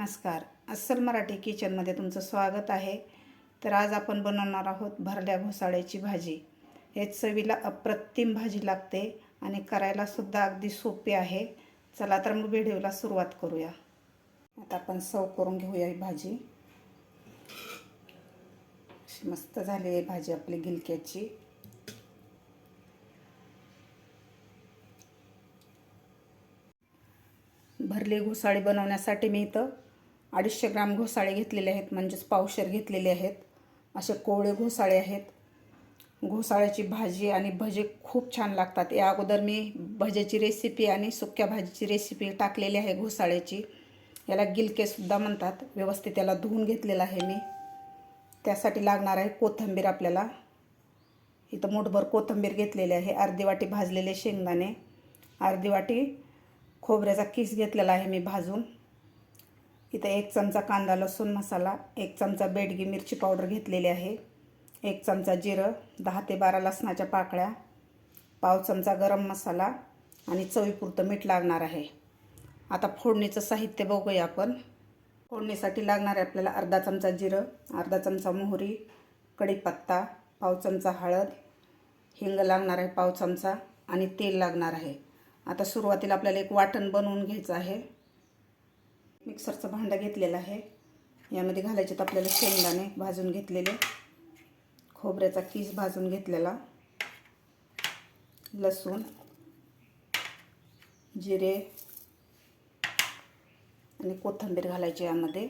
नमस्कार. अस्सल मराठी किचनमध्ये तुमचं स्वागत आहे. तर आज आपण बनवणार आहोत भरल्या घोसाळ्याची भाजी. हे चवीला अप्रतिम भाजी लागते आणि करायलासुद्धा अगदी सोपी आहे. चला तर मग व्हिडिओला सुरुवात करूया. आता आपण सव करून घेऊया ही भाजी. अशी मस्त झाली आहे भाजी आपली गिलक्याची. भरले घोसाळी बनवण्यासाठी मी इथं अडीचशे ग्राम घोसाळे घेतलेले आहेत म्हणजेच पावशेर घेतलेले आहेत. असे कोवळे घोसाळे आहेत. घोसाळ्याची भाजी आणि भजे खूप छान लागतात. या अगोदर मी भजेची रेसिपी आणि सुक्या भाजीची रेसिपी टाकलेली आहे घोसाळ्याची. याला गिलकेसुद्धा म्हणतात. व्यवस्थित याला धुवून घेतलेलं आहे मी. त्यासाठी लागणार आहे कोथिंबीर आपल्याला. इथं मोठभर कोथिंबीर घेतलेली आहे. अर्धी वाटी भाजलेले शेंगदाणे. अर्धी वाटी खोबऱ्याचा किस घेतलेला आहे मी भाजून. इथं एक चमचा कांदा लसूण मसाला एक चमचा बेडगी मिरची पावडर घेतलेली आहे एक चमचा जिरं दहा ते बारा लसणाच्या पाकळ्या पाव चमचा गरम मसाला आणि चवीपुरतं मीठ लागणार आहे. आता फोडणीचं साहित्य बघूया आपण. फोडणीसाठी लागणार आहे आपल्याला अर्धा चमचा जिरं अर्धा चमचा मोहरी कढीपत्ता पाव चमचा हळद हिंग लागणार आहे पाव चमचा आणि तेल लागणार आहे. आता सुरुवातीला आपल्याला एक वाटण बनवून घ्यायचं आहे. मिक्सरचं भांडं घेतलेलं आहे. यामध्ये घालायचे आपल्याला शेंगदाणे भाजून घेतलेले. खोबऱ्याचा किस भाजून घेतलेला. लसूण जिरे आणि कोथिंबीर घालायची यामध्ये.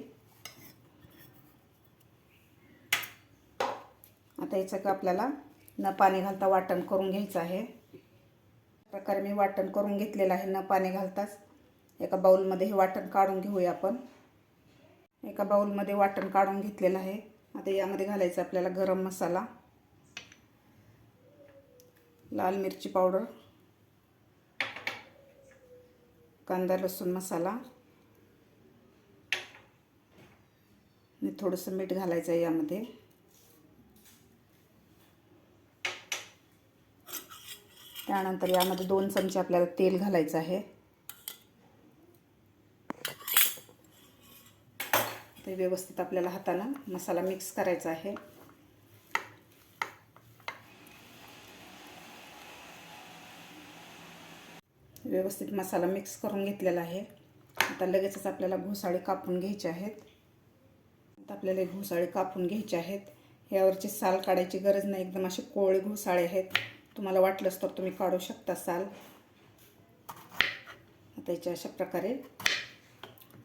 आता याचं का आपल्याला न पाणी घालता वाटण करून घ्यायचं आहे. प्रकारे मी वाटण करून घेतलेलं आहे न पाणी घालताच. एका बाऊलमध्ये हे वाटण काढून घेऊया आपण. एका बाऊलमध्ये वाटण काढून घेतलेलं आहे. आता यामध्ये घालायचं आपल्याला गरम मसाला. लाल मिरची पावडर. कांदा लसूण मसाला. आणि थोडंसं मीठ घालायचं आहे यामध्ये. त्यानंतर यामध्ये दोन चमचे आपल्याला तेल घालायचं आहे ते व्यवस्थित आपल्याला हातानं मसाला मिक्स करायचा आहे. व्यवस्थित मसाला मिक्स करून घेतलेला आहे. आता लगेचच आपल्याला घोसाळे कापून घ्यायचे आहेत. आता आपल्याला घोसाळे कापून घ्यायचे आहेत. यावरची साल काढायची गरज नाही. एकदम असे कोवळे घोसाळे आहेत. तुम्हाला वाटलंच तर तुम्ही काढू शकता साल. आता याच्या अशा प्रकारे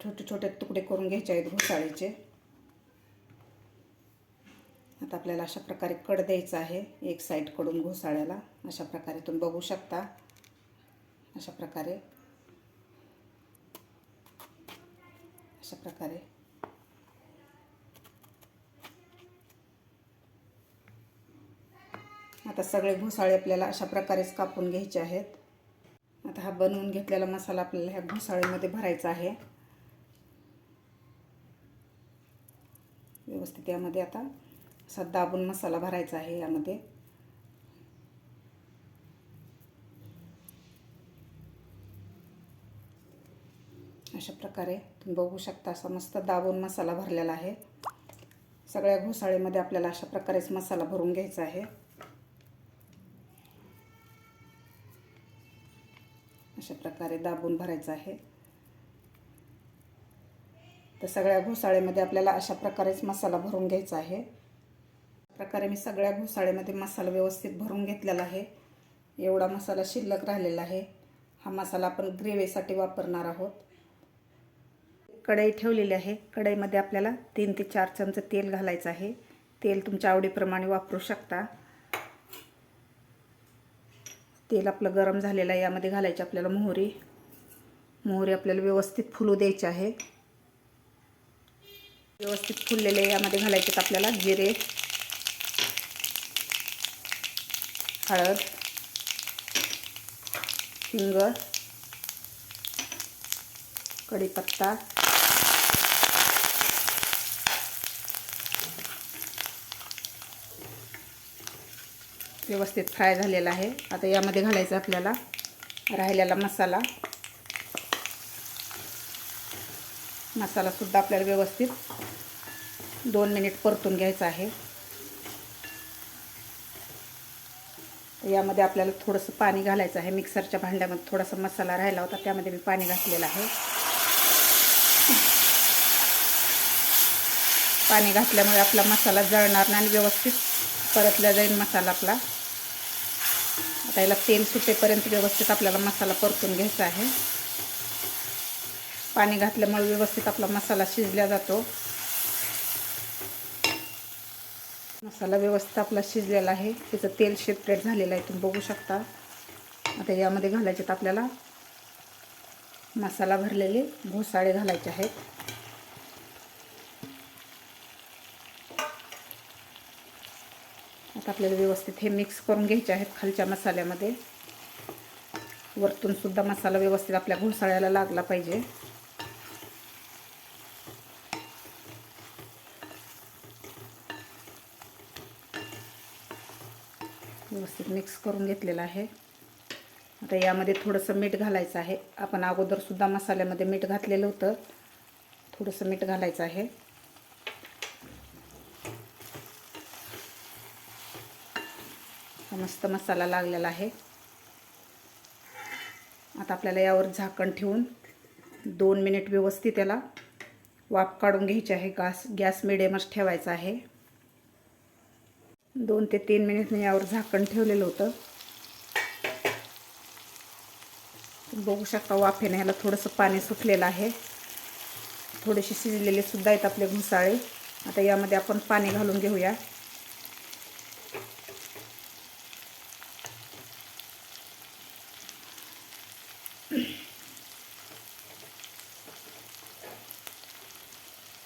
छोटे छोटे तुकडे करून घ्यायचे आहेत घोसाळीचे. आता आपल्याला अशा प्रकारे कड द्यायचं आहे एक साईडकडून घोसाळ्याला. अशा प्रकारे तुम्ही बघू शकता. अशा प्रकारे. अशा प्रकारे. आता सगळे घोसाळे आपल्याला अशा प्रकारेच कापून घ्यायचे आहेत. आता हा बनवून घेतलेला मसाला आपल्याला ह्या घोसाळीमध्ये भरायचा आहे. व्यवस्थित यामध्ये आता. असा दाबून मसाला भरायचा आहे यामध्ये. अशा प्रकारे तुम्ही बघू शकता असा मस्त दाबून मसाला भरलेला आहे. सगळ्या घोसाळीमध्ये आपल्याला अशा प्रकारेच मसाला भरून घ्यायचा आहे. अशा प्रकारे दाबून भरायचं आहे. तर सगळ्या घोसाळ्यामध्ये आपल्याला अशा प्रकारेच मसाला भरून घ्यायचा आहे. प्रकारे मी सगळ्या घोसाळ्यामध्ये मसाला व्यवस्थित भरून घेतलेला आहे. एवढा मसाला शिल्लक राहिलेला आहे. हा मसाला आपण ग्रेव्हीसाठी वापरणार आहोत. कढई ठेवलेली आहे. कढईमध्ये आपल्याला तीन ते चार चमचं तेल घालायचं आहे. तेल तुमच्या आवडीप्रमाणे वापरू शकता. तेल आपलं गरम झालेलं आहे. यामध्ये घालायची आपल्याला मोहरी. मोहरी आपल्याला व्यवस्थित फुलू द्यायची आहे. व्यवस्थित फुललेले यामध्ये घालायचे आपल्याला जिरे हळद हिंग कढीपत्ता व्यवस्थित फ्राय झालेला आहे. आता यामध्ये घालायचं आपल्याला राहिलेला मसाला. मसालासुद्धा आपल्याला व्यवस्थित दोन मिनिट परतून घ्यायचा आहे. यामध्ये आपल्याला थोडंसं पाणी घालायचं आहे. मिक्सरच्या भांड्यामध्ये थोडासा मसाला राहिला होता त्यामध्ये मी पाणी घातलेलं आहे. पाणी घातल्यामुळे आपला मसाला जळणार नाही आणि व्यवस्थित परतला जाईल मसाला आपला. आता याला तेल सुटेपर्यंत व्यवस्थित आपल्याला मसाला परतून घ्यायचा आहे. पाणी घातल्यामुळे व्यवस्थित आपला मसाला शिजला जातो. मसाला व्यवस्थित आपला शिजलेला आहे. त्याचं तेल शेपरेट झालेलं आहे तुम्ही बघू शकता. आता यामध्ये घालायचे आपल्याला मसाला भरलेले घोसाळे घालायचे आहेत. आता आपल्याला व्यवस्थित हे मिक्स करून घ्यायचे आहेत खालच्या मसाल्यामध्ये. वरतून सुद्धा मसाला व्यवस्थित आपल्या घोसाळ्याला लागला पाहिजे. व्यवस्थित मिक्स करून घेतलेलं आहे. आता यामध्ये थोडंसं मीठ घालायचं आहे. आपण अगोदरसुद्धा मसाल्यामध्ये मीठ घातलेलं होतं. थोडंसं मीठ घालायचं आहे. मस्त मसाला लागलेला आहे. आता आपल्याला यावर झाकण ठेवून दोन मिनिट व्यवस्थित त्याला वाफ काढून घ्यायची आहे. गॅस गॅस मिडियमच ठेवायचा आहे. दोन ते तीन मिनिट मी यावर झाकण ठेवलेलं होतं. बघू शकता वाफेने ह्याला थोडंसं पाणी सुटलेलं आहे. थोडेसे शिजलेले सुद्धा आहेत आपले घुसाळे. आता यामध्ये आपण पाणी घालून घेऊया.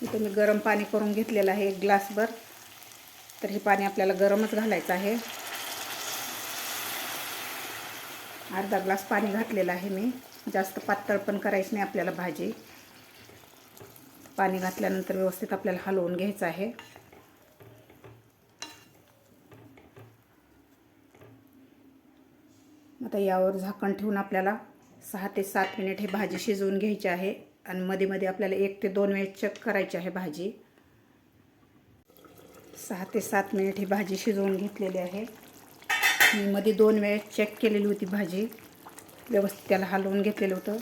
इथं मी गरम पाणी करून घेतलेलं आहे एक ग्लासभर. तर हे पाणी आपल्याला गरमच घालायचं आहे. अर्धा ग्लास पाणी घातलेलं आहे मी. जास्त पातळ पण करायचं नाही आपल्याला भाजी. पाणी घातल्यानंतर व्यवस्थित आपल्याला हलवून घ्यायचं आहे. आता यावर झाकण ठेवून आपल्याला सहा ते सात मिनिट हे भाजी शिजवून घ्यायची आहे. आणि मध्ये मध्ये आपल्याला एक ते दोन वेळेस चेक करायची आहे भाजी. सहा ते सात मिनिट ही भाजी शिजवून घेतलेली आहे. मी मध्ये दोन वेळेस चेक केलेली होती भाजी. व्यवस्थित त्याला हलवून घेतलेलं होतं.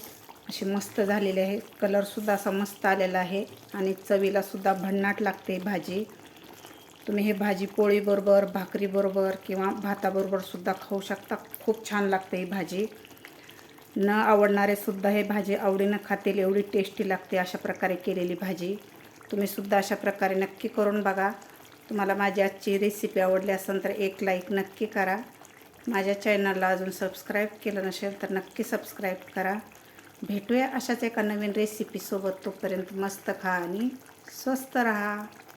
अशी मस्त झालेली आहे. कलरसुद्धा असा मस्त आलेला आहे. आणि चवीलासुद्धा भन्नाट लागते भाजी. तुम्ही हे भाजी पोळीबरोबर भाकरीबरोबर किंवा भाताबरोबरसुद्धा खाऊ शकता. खूप छान लागते ही भाजी. न आवडणारेसुद्धा हे भाजी आवडीनं खातील एवढी टेस्टी लागते अशा प्रकारे केलेली भाजी. तुम्हीसुद्धा अशा प्रकारे नक्की करून बघा. तुम्हाला माझी आजची रेसिपी आवडली असेल तर एक लाईक नक्की करा. माझ्या चॅनलला अजून सबस्क्राईब केलं नसेल तर नक्की सबस्क्राईब करा. भेटूया अशाच एका नवीन रेसिपीसोबत तोपर्यंत मस्त खा आणि स्वस्त रहा.